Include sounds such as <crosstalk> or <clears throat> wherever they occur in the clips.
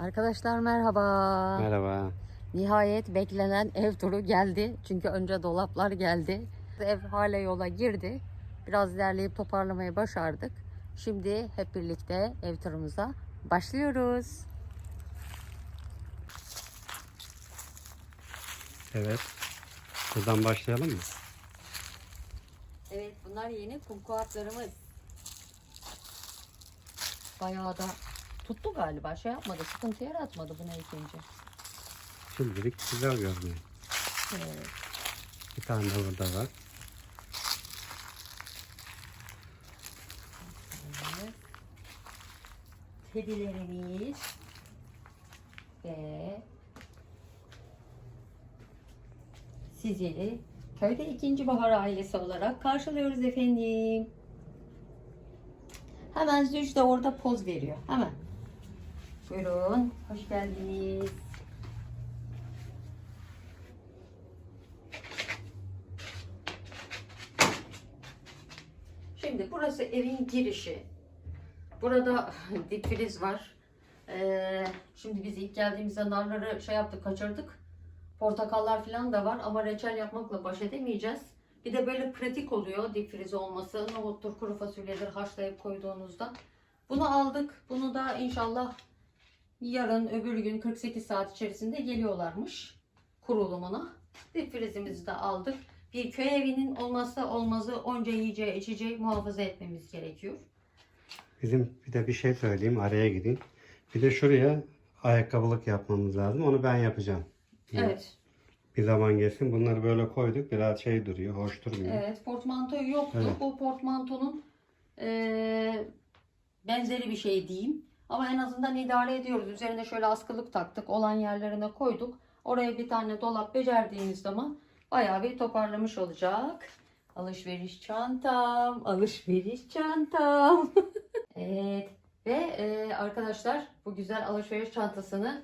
Arkadaşlar merhaba. Merhaba. Nihayet beklenen ev turu geldi. Çünkü önce dolaplar geldi. Ev hala yola girdi. Biraz derleyip toparlamayı başardık. Şimdi hep birlikte ev turumuza başlıyoruz. Evet. Buradan başlayalım mı? Evet bunlar yeni kum kuatlarımız. Bayağı da tuttu galiba. Şey yapmadı, sıkıntı yaratmadı buna ilk önce. Şimdilik güzel görünüyor. Evet. Bir tane de burada var. Evet. Kedilerimiz ve sizleri köyde ikinci bahar ailesi olarak karşılıyoruz efendim. Hemen Züç de orada poz veriyor. Hemen. Buyurun. Hoş geldiniz. Şimdi burası evin girişi. Burada <laughs> dip friz var. Ee, şimdi biz ilk geldiğimizde narları şey yaptık, kaçırdık. Portakallar falan da var ama reçel yapmakla baş edemeyeceğiz. Bir de böyle pratik oluyor dip friz olması. Nohuttur, kuru fasulyedir haşlayıp koyduğunuzda. Bunu aldık. Bunu da inşallah yarın öbür gün 48 saat içerisinde geliyorlarmış kurulumuna. Dip frizimizi de aldık. Bir köy evinin olmazsa olmazı onca yiyeceği içeceği muhafaza etmemiz gerekiyor. Bizim bir de bir şey söyleyeyim araya gideyim. Bir de şuraya ayakkabılık yapmamız lazım. Onu ben yapacağım. Bir- Evet. Bir zaman geçsin. Bunları böyle koyduk. Biraz şey duruyor. Hoş durmuyor. Evet, portmanto yoktu. Evet. Bu portmantonun eee, benzeri bir şey diyeyim. Ama en azından idare ediyoruz. Üzerine şöyle askılık taktık. Olan yerlerine koyduk. Oraya bir tane dolap becerdiğimiz zaman bayağı bir toparlamış olacak. Alışveriş çantam, alışveriş çantam. <laughs> evet. Ve eee, arkadaşlar bu güzel alışveriş çantasını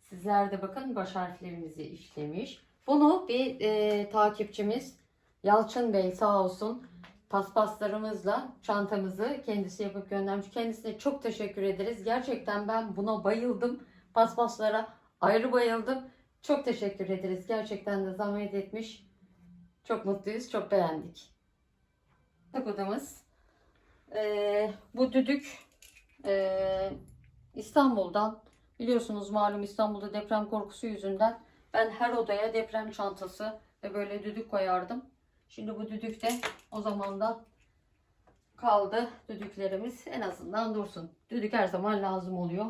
sizler de bakın baş harflerimizi işlemiş. Bunu bir eee, takipçimiz Yalçın Bey sağ olsun paspaslarımızla çantamızı kendisi yapıp göndermiş. Kendisine çok teşekkür ederiz. Gerçekten ben buna bayıldım. Paspaslara ayrı bayıldım. Çok teşekkür ederiz. Gerçekten de zahmet etmiş. Çok mutluyuz. Çok beğendik. Takudumuz. Ee, bu düdük ee, İstanbul'dan biliyorsunuz malum İstanbul'da deprem korkusu yüzünden ben her odaya deprem çantası ve böyle düdük koyardım. Şimdi bu düdük de o zamandan kaldı. Düdüklerimiz en azından dursun. Düdük her zaman lazım oluyor.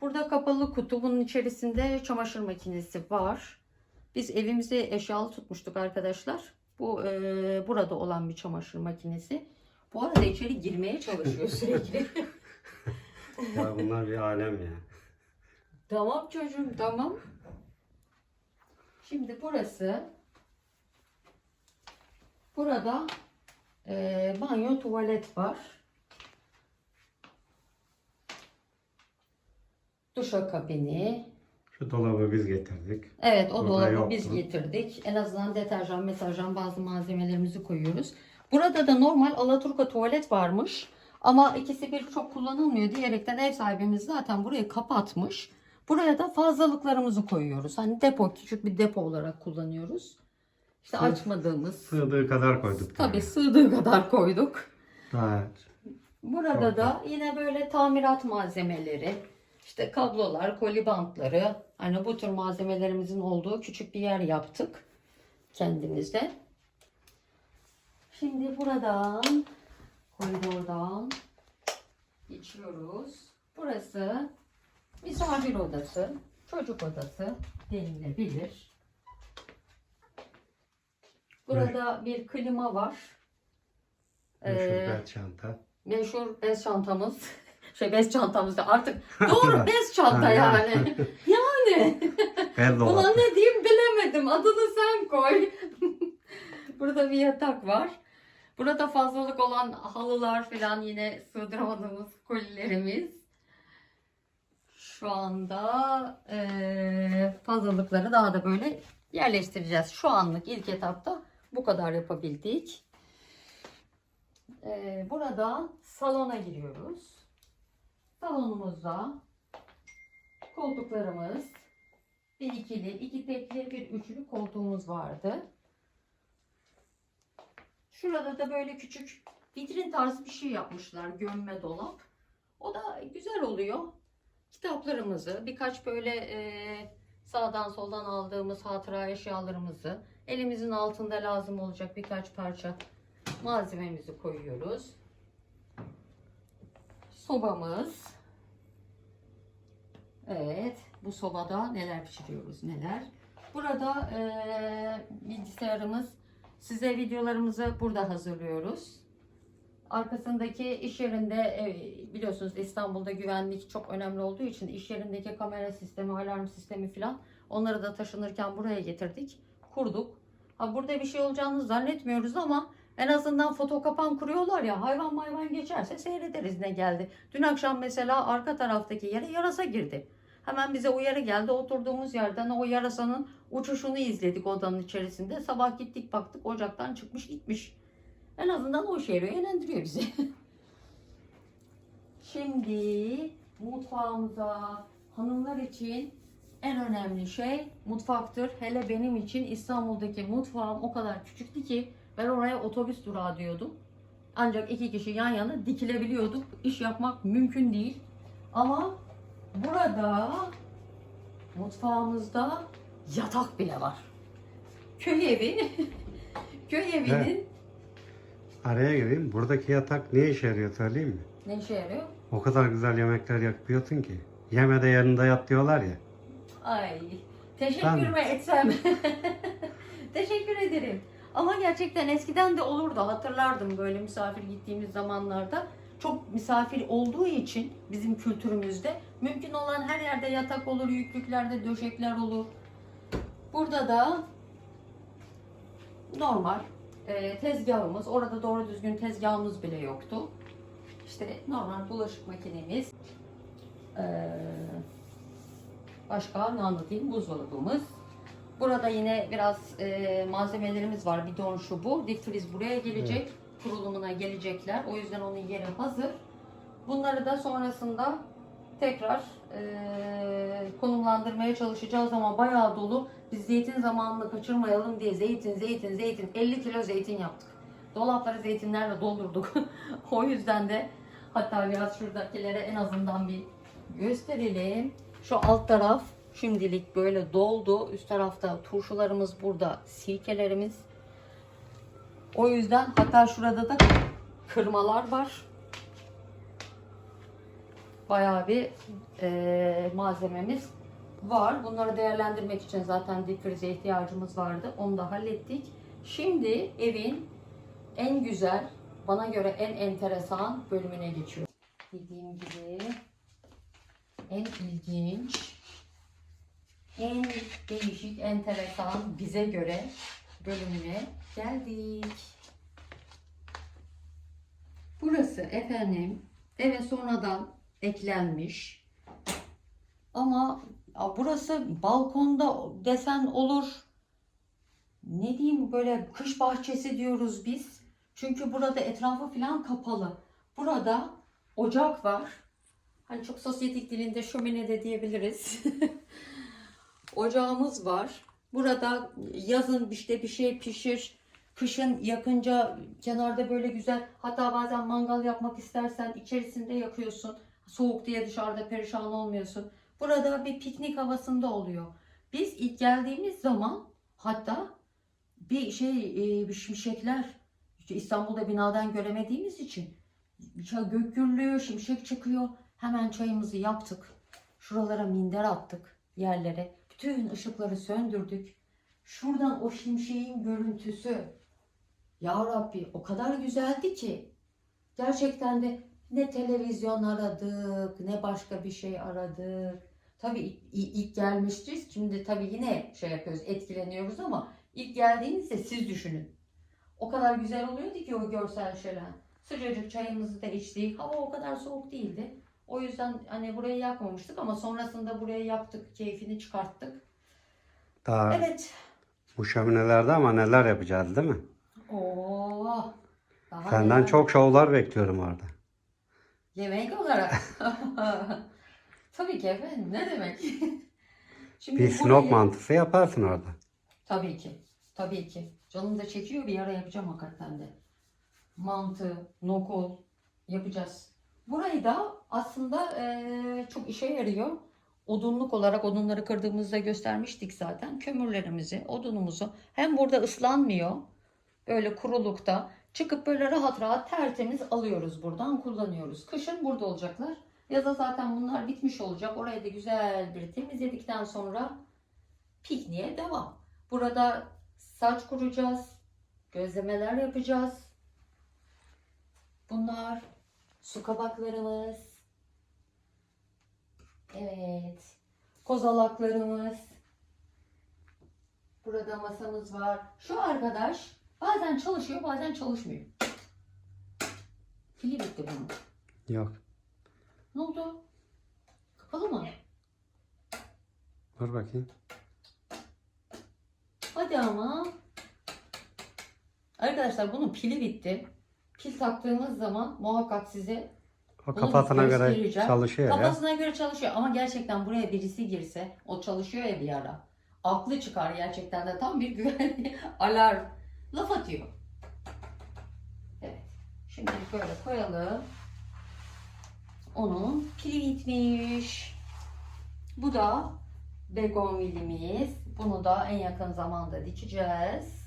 Burada kapalı kutu. Bunun içerisinde çamaşır makinesi var. Biz evimizi eşyalı tutmuştuk arkadaşlar. Bu e, burada olan bir çamaşır makinesi. Bu arada içeri girmeye çalışıyor <laughs> sürekli. Ya bunlar bir alem ya. Tamam çocuğum tamam. Şimdi burası burada eee, banyo tuvalet var. Duşakabini. Şu dolabı biz getirdik. Evet o Burada dolabı yoktu. biz getirdik. En azından deterjan, meterjan bazı malzemelerimizi koyuyoruz. Burada da normal Alaturka tuvalet varmış. Ama ikisi bir çok kullanılmıyor diyerekten ev sahibimiz zaten burayı kapatmış. Buraya da fazlalıklarımızı koyuyoruz. Hani depo, küçük bir depo olarak kullanıyoruz. İşte Sığ- açmadığımız. Sığdığı kadar koyduk. Tabii sığdığı kadar koyduk. Daha Burada Çok da yine böyle tamirat malzemeleri, işte kablolar, koli bantları, hani bu tür malzemelerimizin olduğu küçük bir yer yaptık kendimizde. Şimdi buradan, koridordan geçiyoruz. Burası misafir odası, çocuk odası denilebilir. Burada bir klima var. meşhur Ee, bel çanta. meşhur bez çantamız. <laughs> Şey bez çantamız da artık <laughs> doğru bez çanta Ha, yani. yani <laughs> Bel dolap. ne diyeyim bilemedim. Adını sen koy. Burada bir yatak var. Burada fazlalık olan halılar falan yine sığdıramadığımız kolilerimiz. Şu anda eee, fazlalıkları daha da böyle yerleştireceğiz. Şu anlık ilk etapta bu kadar yapabildik. Eee, burada salona giriyoruz. Salonumuzda koltuklarımız. Bir ikili, iki tekli, bir üçlü koltuğumuz vardı. Şurada da böyle küçük vitrin tarzı bir şey yapmışlar. Gömme dolap. O da güzel oluyor. Kitaplarımızı, birkaç böyle e, sağdan soldan aldığımız hatıra eşyalarımızı, elimizin altında lazım olacak birkaç parça malzememizi koyuyoruz. Sobamız. Evet, bu sobada neler pişiriyoruz, neler. Burada eee, bilgisayarımız, size videolarımızı burada hazırlıyoruz. Arkasındaki iş yerinde e, biliyorsunuz İstanbul'da güvenlik çok önemli olduğu için iş yerindeki kamera sistemi, alarm sistemi falan onları da taşınırken buraya getirdik, kurduk. Ha, burada bir şey olacağını zannetmiyoruz ama en azından foto kapan kuruyorlar ya hayvan hayvan geçerse seyrederiz ne geldi. Dün akşam mesela arka taraftaki yere yarasa girdi. Hemen bize uyarı geldi. Oturduğumuz yerden o yarasanın uçuşunu izledik odanın içerisinde. Sabah gittik baktık ocaktan çıkmış gitmiş. En azından o şey eğlendiriyor bizi. <laughs> Şimdi mutfağımıza hanımlar için en önemli şey mutfaktır. Hele benim için İstanbul'daki mutfağım o kadar küçüktü ki ben oraya otobüs durağı diyordum. Ancak iki kişi yan yana dikilebiliyorduk. İş yapmak mümkün değil. Ama burada mutfağımızda yatak bile var. Köy evi. <laughs> Köy evinin Evet. Araya gireyim. Buradaki yatak ne işe yarıyor söyleyeyim mi? ne işe yarıyor? O kadar güzel yemekler yapıyorsun ki. Yeme de yanında yat diyorlar ya. Ay teşekkür Ben- mü etsem? <laughs> teşekkür ederim. Ama gerçekten eskiden de olurdu. Hatırlardım böyle misafir gittiğimiz zamanlarda. Çok misafir olduğu için bizim kültürümüzde mümkün olan her yerde yatak olur, yüklüklerde döşekler olur. Burada da normal e, tezgahımız, orada doğru düzgün tezgahımız bile yoktu. İşte normal bulaşık makinemiz. Ee, Başka ne anlatayım? Buzdolabımız. Burada yine biraz e, malzemelerimiz var. Bidon şu bu. Difriz buraya gelecek. Kurulumuna gelecekler. O yüzden onun yeri hazır. Bunları da sonrasında tekrar e, konumlandırmaya çalışacağız ama bayağı dolu. Biz zeytin zamanını kaçırmayalım diye zeytin, zeytin, zeytin 50 kilo zeytin yaptık. Dolapları zeytinlerle doldurduk. <laughs> o yüzden de hatta biraz şuradakilere en azından bir gösterelim. Şu alt taraf şimdilik böyle doldu. Üst tarafta turşularımız burada, sirkelerimiz. O yüzden hatta şurada da kırmalar var. Bayağı bir e, malzememiz var. Bunları değerlendirmek için zaten difrize ihtiyacımız vardı. Onu da hallettik. Şimdi evin en güzel, bana göre en enteresan bölümüne geçiyor. Dediğim gibi en ilginç, en değişik, enteresan bize göre bölümüne geldik. Burası efendim eve sonradan eklenmiş. Ama burası balkonda desen olur. Ne diyeyim böyle kış bahçesi diyoruz biz. Çünkü burada etrafı falan kapalı. Burada ocak var. Hani çok sosyetik dilinde şömine de diyebiliriz. <laughs> Ocağımız var. Burada yazın işte bir şey pişir. Kışın yakınca kenarda böyle güzel hatta bazen mangal yapmak istersen içerisinde yakıyorsun. Soğuk diye dışarıda perişan olmuyorsun. Burada bir piknik havasında oluyor. Biz ilk geldiğimiz zaman hatta bir şey e, şimşekler İstanbul'da binadan göremediğimiz için gök gürlüyor, şimşek çıkıyor. Hemen çayımızı yaptık. Şuralara minder attık yerlere. Bütün ışıkları söndürdük. Şuradan o şimşeğin görüntüsü. Ya Rabbi o kadar güzeldi ki. Gerçekten de ne televizyon aradık, ne başka bir şey aradık. Tabii ilk, gelmiştiz. Şimdi tabii yine şey yapıyoruz, etkileniyoruz ama ilk geldiğinizde siz düşünün. O kadar güzel oluyordu ki o görsel şölen. Sıcacık çayımızı da içtik. Hava o kadar soğuk değildi. O yüzden hani burayı yakmamıştık ama sonrasında buraya yaptık, keyfini çıkarttık. Daha Evet. bu şöminelerde ama neler yapacağız değil mi? Oo. Daha Senden neler? çok şovlar bekliyorum orada. Yemek olarak. <laughs> Tabii ki efendim. Ne demek? <laughs> Şimdi Bir sinop burayı- mantısı yaparsın orada. Tabii ki. Tabii ki. Canım da çekiyor bir ara yapacağım hakikaten de. Mantı, nokul yapacağız. Burayı da aslında eee, çok işe yarıyor. Odunluk olarak odunları kırdığımızda göstermiştik zaten. Kömürlerimizi, odunumuzu hem burada ıslanmıyor. Böyle kurulukta çıkıp böyle rahat rahat tertemiz alıyoruz buradan kullanıyoruz. Kışın burada olacaklar. Yaza zaten bunlar bitmiş olacak. Orayı da güzel bir temizledikten sonra pikniğe devam. Burada saç kuracağız. Gözlemeler yapacağız. Bunlar su kabaklarımız. Evet. Kozalaklarımız. Burada masamız var. Şu arkadaş bazen çalışıyor bazen çalışmıyor. Pili bitti bunun. Yok. Ne oldu? Kapalı mı? Dur bakayım. Hadi ama. Arkadaşlar bunun pili bitti. Pil taktığımız zaman muhakkak size O kafasına göre çalışıyor ya. kafasına göre çalışıyor. Ama gerçekten buraya birisi girse o çalışıyor ya bir ara. Aklı çıkar gerçekten de tam bir <laughs> güvenli alarm. Laf atıyor. Evet. Şimdi böyle koyalım. Onun pili bitmiş. Bu da begonvilimiz. Bunu da en yakın zamanda dikeceğiz.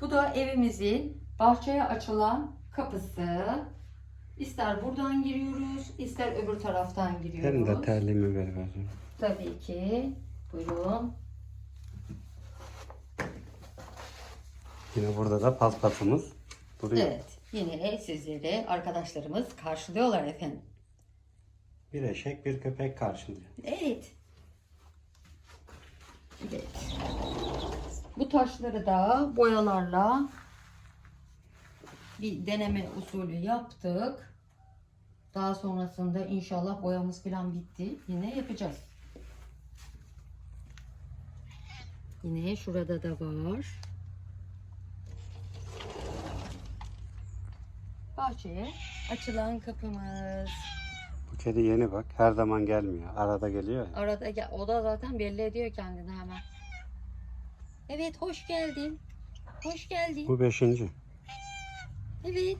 Bu da evimizin bahçeye açılan kapısı. İster buradan giriyoruz, ister öbür taraftan Benim de giriyoruz. terliğimi ver bakayım. Tabii ki. Buyurun. Yine burada da paspasımız duruyor. Evet. Yine sizleri arkadaşlarımız karşılıyorlar efendim. Bir eşek bir köpek karşılıyor. Evet. Evet. Bu taşları da boyalarla bir deneme usulü yaptık. Daha sonrasında inşallah boyamız falan bitti. Yine yapacağız. Yine şurada da var. Bahçeye açılan kapımız. Bu kedi yeni bak. Her zaman gelmiyor. Arada geliyor ya. Arada gel- o da zaten belli ediyor kendini hemen. Evet hoş geldin. Hoş geldin. Bu beşinci. Evet.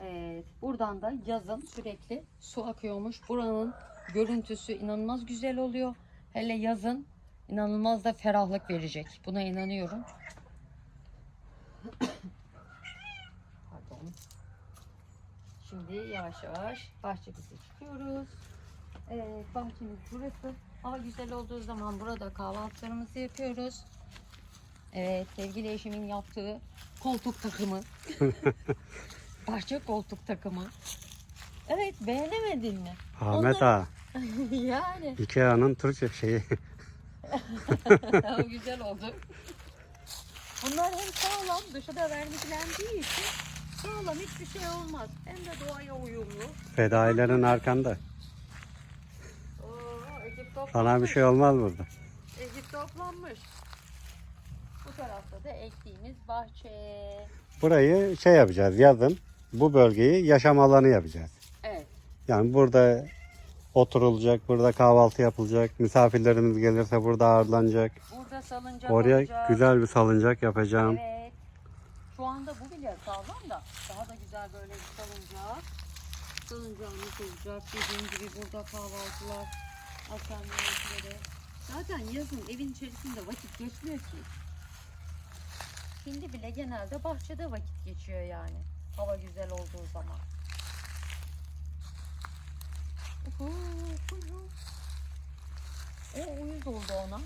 Evet, buradan da yazın sürekli su akıyormuş. Buranın görüntüsü inanılmaz güzel oluyor. Hele yazın inanılmaz da ferahlık verecek. Buna inanıyorum. Şimdi yavaş yavaş bahçemize çıkıyoruz. Evet, bahçemiz burası. Hava güzel olduğu zaman burada kahvaltılarımızı yapıyoruz. Evet, sevgili eşimin yaptığı koltuk takımı. <laughs> Bahçe koltuk takımı. Evet, beğenemedin mi? Ahmet Onlar- Ağa. <laughs> yani. Ikea'nın Türkçe şeyi. <laughs> o güzel oldu. Bunlar hem sağlam, dışarıda verniklendiği için sağlam hiçbir şey olmaz. Hem de doğaya uyumlu. Fedailerin arkanda. Oo. Sana bir şey olmaz burada. Ekip toplanmış. Tarafta da ektiğimiz bahçe. Burayı şey yapacağız yazın. Bu bölgeyi yaşam alanı yapacağız. Evet. Yani burada oturulacak, burada kahvaltı yapılacak, misafirlerimiz gelirse burada ağırlanacak. Burada salıncak Oraya olacak. güzel bir salıncak yapacağım. Evet. Şu anda bu bile sağlam da daha da güzel böyle bir salıncak. Salıncağımız olacak. Dediğim gibi burada kahvaltılar, akşam yemekleri. Zaten yazın evin içerisinde vakit geçmiyor ki. Şimdi bile genelde bahçede vakit geçiyor yani. Hava güzel olduğu zaman. Uhu. O uyuz oldu ona.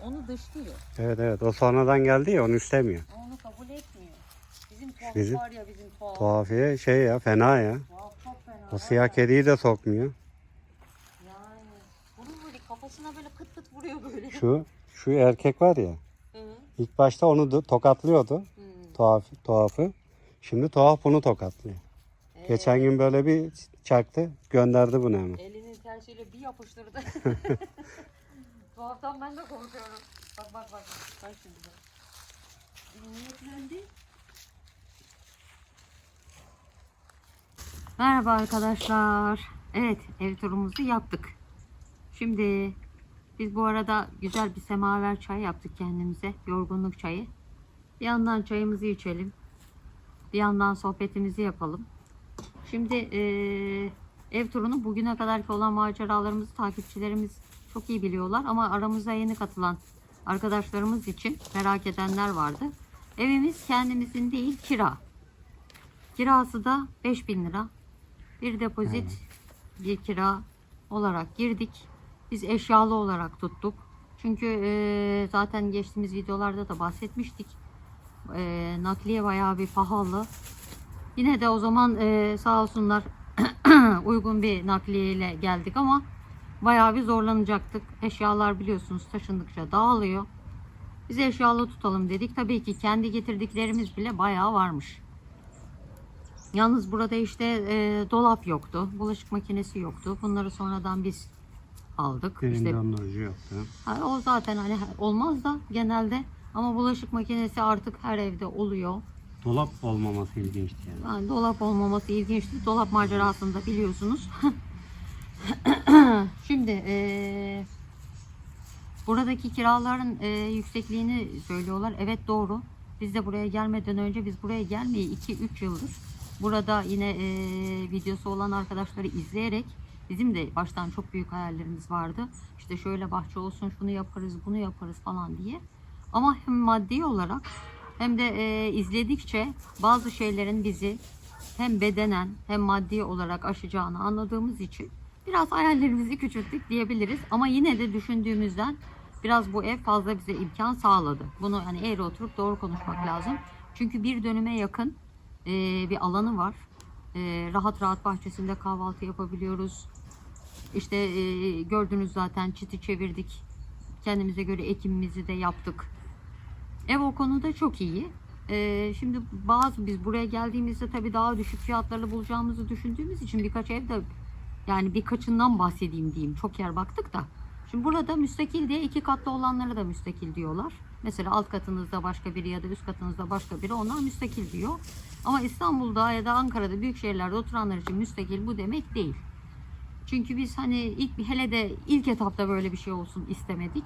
Onu dışlıyor. Evet evet o sonradan geldi ya onu istemiyor. Onu kabul etmiyor. Bizim tuhaf Bizim- var ya bizim tuhaf. Tuhafiye şey ya fena ya. Tuhaf çok fena. O siyah ya. kediyi de sokmuyor. Yani. Bunun böyle kafasına böyle kıt kıt vuruyor böyle. Şu şu erkek var ya. İlk başta onu tokatlıyordu. Hı. Tuhaf, tuhafı. Şimdi tuhaf bunu tokatlıyor. Ee, Geçen gün böyle bir çaktı. Gönderdi bunu hemen. Elinin tersiyle bir yapıştırdı. <laughs> <laughs> Tuhaftan ben de korkuyorum. Bak bak bak. Bak şimdi. Niyetlendi. Merhaba arkadaşlar. Evet ev turumuzu yaptık. Şimdi biz bu arada güzel bir semaver çay yaptık kendimize. Yorgunluk çayı. Bir yandan çayımızı içelim. Bir yandan sohbetimizi yapalım. Şimdi eee, ev turunu bugüne kadarki olan maceralarımızı takipçilerimiz çok iyi biliyorlar. Ama aramıza yeni katılan arkadaşlarımız için merak edenler vardı. Evimiz kendimizin değil kira. Kirası da 5000 lira. Bir depozit, bir kira olarak girdik. Biz eşyalı olarak tuttuk. Çünkü eee, zaten geçtiğimiz videolarda da bahsetmiştik. Eee, nakliye bayağı bir pahalı. Yine de o zaman eee, sağ olsunlar <clears throat> uygun bir nakliye ile geldik ama bayağı bir zorlanacaktık. Eşyalar biliyorsunuz taşındıkça dağılıyor. Biz eşyalı tutalım dedik. Tabii ki kendi getirdiklerimiz bile bayağı varmış. Yalnız burada işte e, dolap yoktu. Bulaşık makinesi yoktu. Bunları sonradan biz aldık. Benim İşte dondurucu yoktu. Ha, o zaten hani olmaz da genelde ama bulaşık makinesi artık her evde oluyor. Dolap olmaması ilginçti yani. Yani dolap olmaması ilginçti. Dolap macerasını da biliyorsunuz. <laughs> Şimdi eee, buradaki kiraların eee, yüksekliğini söylüyorlar. Evet doğru. Biz de buraya gelmeden önce biz buraya gelmeyi 2-3 yıldır burada yine eee, videosu olan arkadaşları izleyerek bizim de baştan çok büyük hayallerimiz vardı. İşte şöyle bahçe olsun, şunu yaparız, bunu yaparız falan diye. Ama hem maddi olarak hem de eee, izledikçe bazı şeylerin bizi hem bedenen hem maddi olarak aşacağını anladığımız için biraz hayallerimizi küçülttük diyebiliriz. Ama yine de düşündüğümüzden biraz bu ev fazla bize imkan sağladı. Bunu hani eğri oturup doğru konuşmak lazım. Çünkü bir dönüme yakın eee, bir alanı var. Eee, rahat rahat bahçesinde kahvaltı yapabiliyoruz. İşte eee, gördünüz zaten çiti çevirdik. Kendimize göre ekimimizi de yaptık. Ev o konuda çok iyi. Ee, şimdi bazı biz buraya geldiğimizde tabii daha düşük fiyatlarla bulacağımızı düşündüğümüz için birkaç evde yani birkaçından bahsedeyim diyeyim. Çok yer baktık da. Şimdi burada müstakil diye iki katlı olanlara da müstakil diyorlar. Mesela alt katınızda başka biri ya da üst katınızda başka biri onlar müstakil diyor. Ama İstanbul'da ya da Ankara'da büyük şehirlerde oturanlar için müstakil bu demek değil. Çünkü biz hani ilk hele de ilk etapta böyle bir şey olsun istemedik.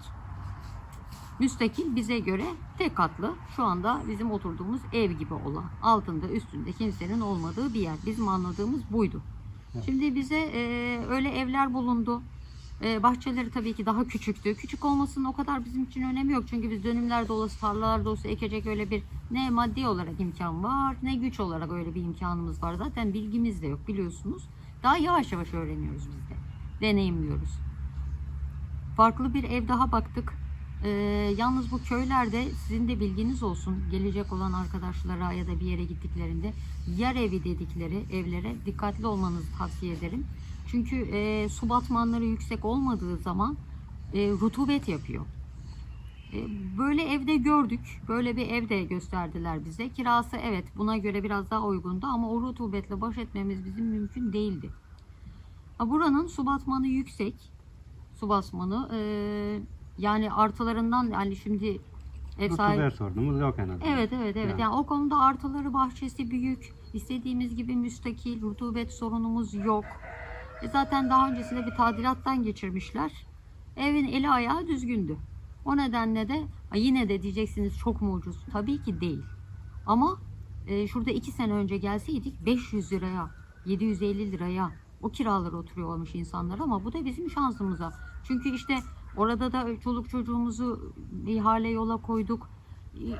Müstakil bize göre tek katlı şu anda bizim oturduğumuz ev gibi olan altında üstünde kimsenin olmadığı bir yer. Bizim anladığımız buydu. Şimdi bize e, öyle evler bulundu. E, bahçeleri tabii ki daha küçüktü. Küçük olmasının o kadar bizim için önemi yok. Çünkü biz dönümler dolusu, tarlalar dolusu ekecek öyle bir ne maddi olarak imkan var ne güç olarak öyle bir imkanımız var. Zaten bilgimiz de yok biliyorsunuz. Daha yavaş yavaş öğreniyoruz biz de. Deneyimliyoruz. Farklı bir ev daha baktık. Ee, yalnız bu köylerde sizin de bilginiz olsun gelecek olan arkadaşlara ya da bir yere gittiklerinde yer evi dedikleri evlere dikkatli olmanızı tavsiye ederim. Çünkü e, su batmanları yüksek olmadığı zaman e, rutubet yapıyor. E, böyle evde gördük. Böyle bir evde gösterdiler bize. Kirası evet buna göre biraz daha uygundu ama o rutubetle baş etmemiz bizim mümkün değildi. Buranın su batmanı yüksek. Su basmanı e, yani artılarından yani şimdi ev sahibi Rutubet sorunumuz yok en azından. Evet evet evet. Yani. Yani o konuda artıları bahçesi büyük. İstediğimiz gibi müstakil, rutubet sorunumuz yok. E zaten daha öncesinde bir tadilattan geçirmişler. Evin eli ayağı düzgündü. O nedenle de "Ha, yine de diyeceksiniz çok mu ucuz? Tabii ki değil. Ama e, şurada iki sene önce gelseydik 500 liraya, 750 liraya o kiralara oturuyormuş insanlar ama bu da bizim şansımıza. Çünkü işte orada da çoluk çocuğumuzu ihale yola koyduk.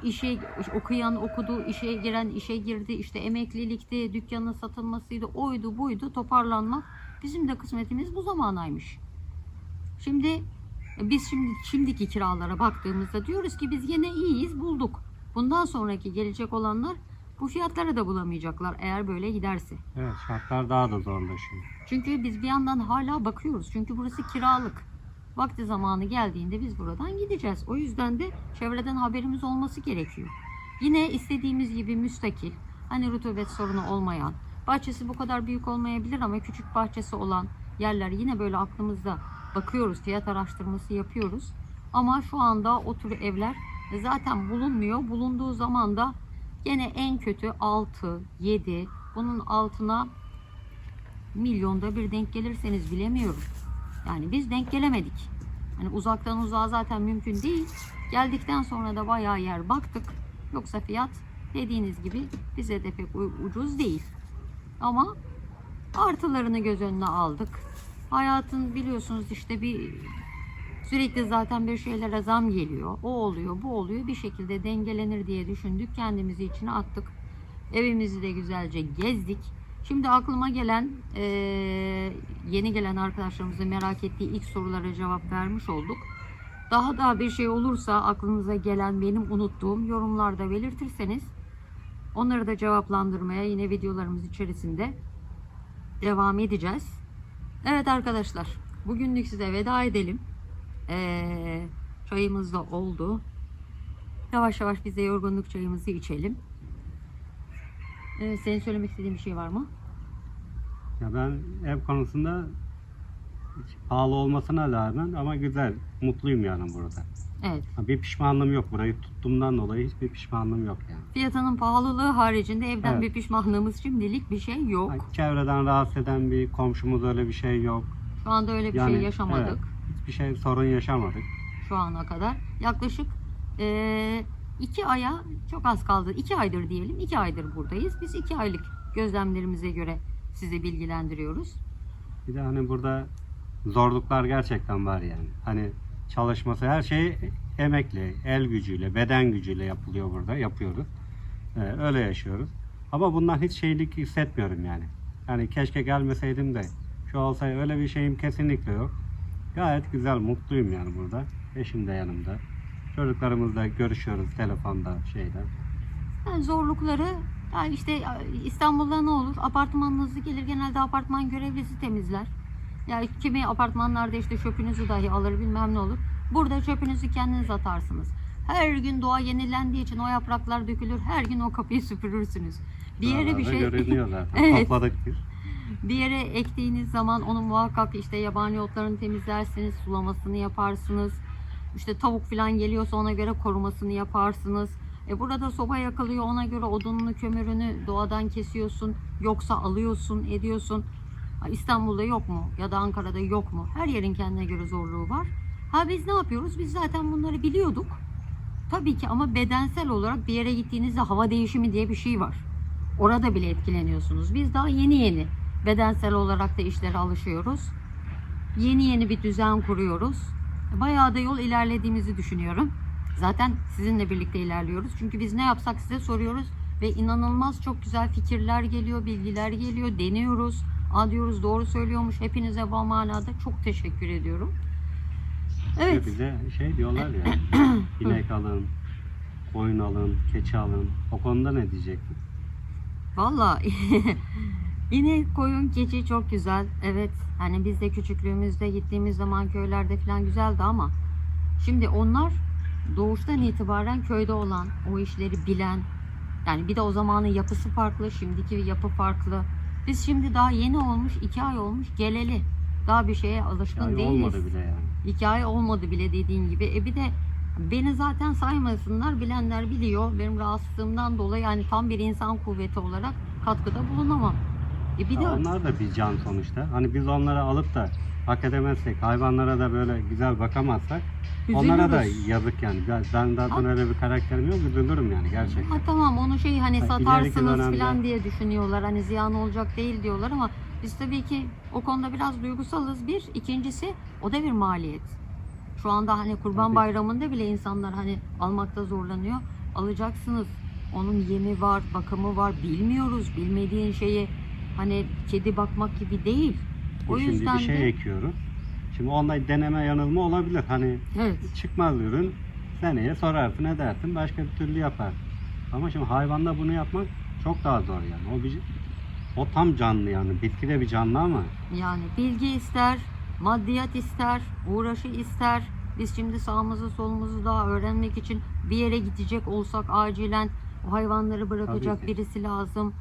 İşe okuyan okudu, işe giren işe girdi, işte emeklilikti, dükkanın satılmasıydı, oydu buydu toparlanmak. Bizim de kısmetimiz bu zamanaymış. Şimdi biz şimdi şimdiki kiralara baktığımızda diyoruz ki biz yine iyiyiz, bulduk. Bundan sonraki gelecek olanlar bu fiyatları da bulamayacaklar eğer böyle giderse. Evet şartlar daha da zorlaşıyor. Çünkü biz bir yandan hala bakıyoruz. Çünkü burası kiralık. Vakti zamanı geldiğinde biz buradan gideceğiz. O yüzden de çevreden haberimiz olması gerekiyor. Yine istediğimiz gibi müstakil, hani rutubet sorunu olmayan, bahçesi bu kadar büyük olmayabilir ama küçük bahçesi olan yerler yine böyle aklımızda bakıyoruz, fiyat araştırması yapıyoruz. Ama şu anda o tür evler zaten bulunmuyor. Bulunduğu zaman da gene en kötü 6, 7, bunun altına milyonda bir denk gelirseniz bilemiyorum. Yani biz denk gelemedik. Hani uzaktan uzağa zaten mümkün değil. Geldikten sonra da bayağı yer baktık. Yoksa fiyat dediğiniz gibi bize de pek ucuz değil. Ama artılarını göz önüne aldık. Hayatın biliyorsunuz işte bir sürekli zaten bir şeylere zam geliyor. O oluyor, bu oluyor. Bir şekilde dengelenir diye düşündük. Kendimizi içine attık. Evimizi de güzelce gezdik. Şimdi aklıma gelen eee, yeni gelen arkadaşlarımızın merak ettiği ilk sorulara cevap vermiş olduk. Daha da bir şey olursa aklınıza gelen benim unuttuğum yorumlarda belirtirseniz onları da cevaplandırmaya yine videolarımız içerisinde devam edeceğiz. Evet arkadaşlar bugünlük size veda edelim. Ee, çayımız da oldu. Yavaş yavaş biz de yorgunluk çayımızı içelim. Evet, senin söylemek istediğin bir şey var mı? Ya ben ev konusunda pahalı olmasına rağmen ama güzel, mutluyum yani burada. Evet. Ha, Bir pişmanlığım yok. Burayı tuttuğumdan dolayı hiçbir pişmanlığım yok yani. Fiyatının pahalılığı haricinde evden Evet. bir pişmanlığımız şimdilik bir şey yok. Ha, Çevreden rahatsız eden bir komşumuz öyle bir şey yok. Şu anda öyle bir şey yaşamadık. evet. Hiçbir şey sorun yaşamadık. şu ana kadar. Yaklaşık eee, iki aya çok az kaldı. iki aydır diyelim. iki aydır buradayız. Biz iki aylık gözlemlerimize göre sizi bilgilendiriyoruz. Bir de hani burada zorluklar gerçekten var yani. Hani çalışması her şey emekli, el gücüyle, beden gücüyle yapılıyor burada. Yapıyoruz. Ee, öyle yaşıyoruz. Ama bundan hiç şeylik hissetmiyorum yani. Yani keşke gelmeseydim de şu olsa öyle bir şeyim kesinlikle yok. Gayet güzel, mutluyum yani burada. Eşim de yanımda. Çocuklarımızla görüşüyoruz telefonda şeyden. Yani zorlukları yani işte İstanbul'da ne olur? Apartmanınızı gelir genelde apartman görevlisi temizler. Yani kimi apartmanlarda işte çöpünüzü dahi alır bilmem ne olur. Burada çöpünüzü kendiniz atarsınız. Her gün doğa yenilendiği için o yapraklar dökülür. Her gün o kapıyı süpürürsünüz. Bir yere bir şey görünüyor zaten. <laughs> Evet. Topladık biz. Bir yere ektiğiniz zaman onu muhakkak işte yabani otlarını temizlersiniz, sulamasını yaparsınız. İşte tavuk falan geliyorsa ona göre korumasını yaparsınız. E burada soba yakılıyor ona göre odununu, kömürünü doğadan kesiyorsun. Yoksa alıyorsun, ediyorsun. İstanbul'da yok mu? Ya da Ankara'da yok mu? Her yerin kendine göre zorluğu var. Ha biz ne yapıyoruz? Biz zaten bunları biliyorduk. Tabii ki ama bedensel olarak bir yere gittiğinizde hava değişimi diye bir şey var. Orada bile etkileniyorsunuz. Biz daha yeni yeni bedensel olarak da işlere alışıyoruz. Yeni yeni bir düzen kuruyoruz. Bayağı da yol ilerlediğimizi düşünüyorum. Zaten sizinle birlikte ilerliyoruz. Çünkü biz ne yapsak size soruyoruz ve inanılmaz çok güzel fikirler geliyor, bilgiler geliyor, deniyoruz. Aa diyoruz doğru söylüyormuş. Hepinize bu manada çok teşekkür ediyorum. Evet. Bize şey diyorlar ya. <clears throat> inek alın, koyun alın, keçi alın. O konuda ne diyecektin? Valla <laughs> inek, koyun, keçi çok güzel. Evet hani biz de küçüklüğümüzde gittiğimiz zaman köylerde falan güzeldi ama şimdi onlar doğuştan itibaren köyde olan, o işleri bilen yani bir de o zamanın yapısı farklı, şimdiki yapı farklı. Biz şimdi daha yeni olmuş, iki ay olmuş geleli. Daha bir şeye alışkın Yani değiliz. olmadı bile yani. Hikaye olmadı bile dediğin gibi. E bir de beni zaten saymasınlar. Bilenler biliyor. Benim rahatsızlığımdan dolayı yani tam bir insan kuvveti olarak katkıda bulunamam. E bir de Ya onlar da bir can sonuçta. Hani biz onları alıp da hak edemezsek, hayvanlara da böyle güzel bakamazsak onlara da üzülürüz. yazık yani. Ben, zaten Ha. öyle bir karakterim yok, üzülürüm yani gerçekten. Ha tamam onu şey hani Ha, satarsınız dönemde- falan diye düşünüyorlar. Hani ziyan olacak değil diyorlar ama biz tabii ki o konuda biraz duygusalız bir. İkincisi o da bir maliyet. Şu anda hani kurban Tabii. bayramında bile insanlar hani almakta zorlanıyor. Alacaksınız. Onun yemi var, bakımı var. Bilmiyoruz. Bilmediğin şeyi hani kedi bakmak gibi değil. O Şimdi yüzden bir şey de ekiyoruz. Şimdi onda deneme yanılma olabilir. Hani evet. çıkmaz ürün. Seneye sorarsın edersin başka bir türlü yapar. Ama şimdi hayvanda bunu yapmak çok daha zor yani. O bir, o tam canlı yani. Bitki de bir canlı ama Yani bilgi ister, maddiyat ister, uğraşı ister. Biz şimdi sağımızı solumuzu daha öğrenmek için bir yere gidecek olsak acilen o hayvanları bırakacak birisi lazım.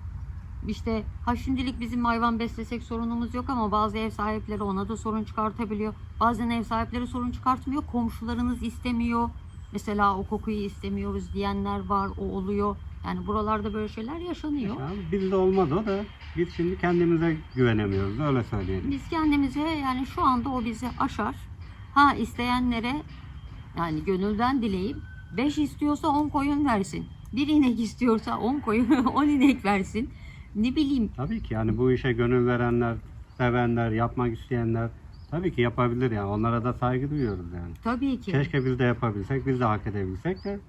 İşte ha şimdilik bizim hayvan beslesek sorunumuz yok ama bazı ev sahipleri ona da sorun çıkartabiliyor. Bazen ev sahipleri sorun çıkartmıyor. Komşularınız istemiyor. Mesela o kokuyu istemiyoruz diyenler var. O oluyor. Yani buralarda böyle şeyler yaşanıyor. An bizde olmadı o da biz şimdi kendimize güvenemiyoruz öyle söyleyelim. Biz kendimize yani şu anda o bizi aşar. Ha isteyenlere yani gönülden dileyip 5 istiyorsa 10 koyun versin. Bir inek istiyorsa 10 koyun <laughs> 10 inek versin. Ne bileyim Tabii ki yani bu işe gönül verenler, sevenler, yapmak isteyenler tabii ki yapabilir yani onlara da saygı duyuyoruz yani. tabii ki Keşke biz de yapabilsek, biz de hak edebilsek de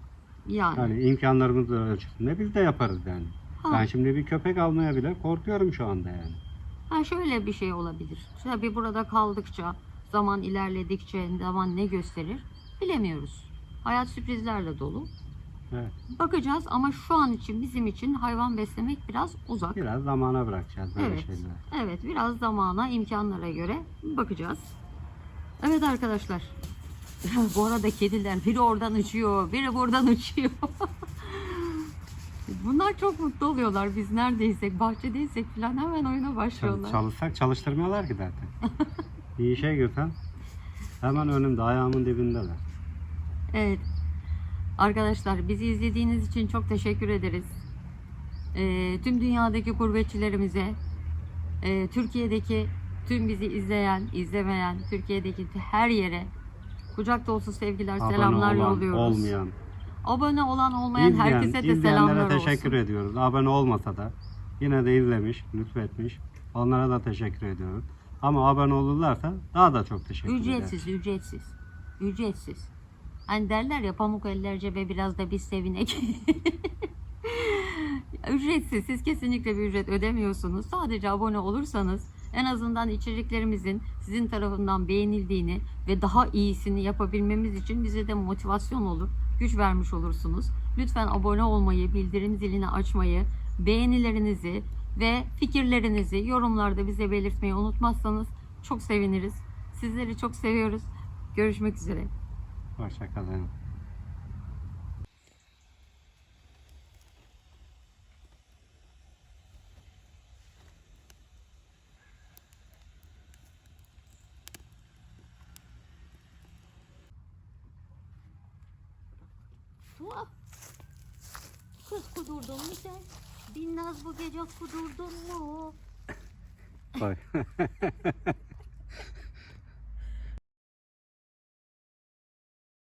yani. yani imkanlarımız da ölçüsünde biz de yaparız yani. Ha. Ben şimdi bir köpek almaya bile korkuyorum şu anda yani. Ha şöyle bir şey olabilir. Tabii burada kaldıkça, zaman ilerledikçe zaman ne gösterir bilemiyoruz. Hayat sürprizlerle dolu. Evet. Bakacağız ama şu an için bizim için hayvan beslemek biraz uzak. Biraz zamana bırakacağız böyle Evet. şeyler. Evet, biraz zamana, imkanlara göre bakacağız. Evet arkadaşlar. <laughs> Bu arada kediler biri oradan uçuyor, biri buradan uçuyor. <laughs> Bunlar çok mutlu oluyorlar. Biz neredeysek, bahçedeysek falan hemen oyuna başlıyorlar. çalışsak çalıştırmıyorlar ki zaten. bir işe girsen hemen önümde ayağımın dibindeler. Evet. Arkadaşlar bizi izlediğiniz için çok teşekkür ederiz. Ee, tüm dünyadaki gurbetçilerimize, e, Türkiye'deki tüm bizi izleyen, izlemeyen, Türkiye'deki her yere kucak dolusu sevgiler, Abone selamlar olan, yolluyoruz. olmayan. Abone olan olmayan İzleyen, herkese de selamlar teşekkür olsun. ediyoruz. Abone olmasa da yine de izlemiş, lütfetmiş. Onlara da teşekkür ediyoruz. Ama abone olurlarsa daha da çok teşekkür ederiz. Ücretsiz, ücretsiz. Ücretsiz. Hani derler ya pamuk eller cebe biraz da biz sevinek. <laughs> ücretsiz. Siz kesinlikle bir ücret ödemiyorsunuz. Sadece abone olursanız en azından içeriklerimizin sizin tarafından beğenildiğini ve daha iyisini yapabilmemiz için bize de motivasyon olur. Güç vermiş olursunuz. Lütfen abone olmayı, bildirim zilini açmayı, beğenilerinizi ve fikirlerinizi yorumlarda bize belirtmeyi unutmazsanız çok seviniriz. Sizleri çok seviyoruz. Görüşmek üzere. Hoşçakalın. Tuhaf. Kız kudurdun mu sen? Binnaz bu gece kudurdun mu? Bak. <laughs>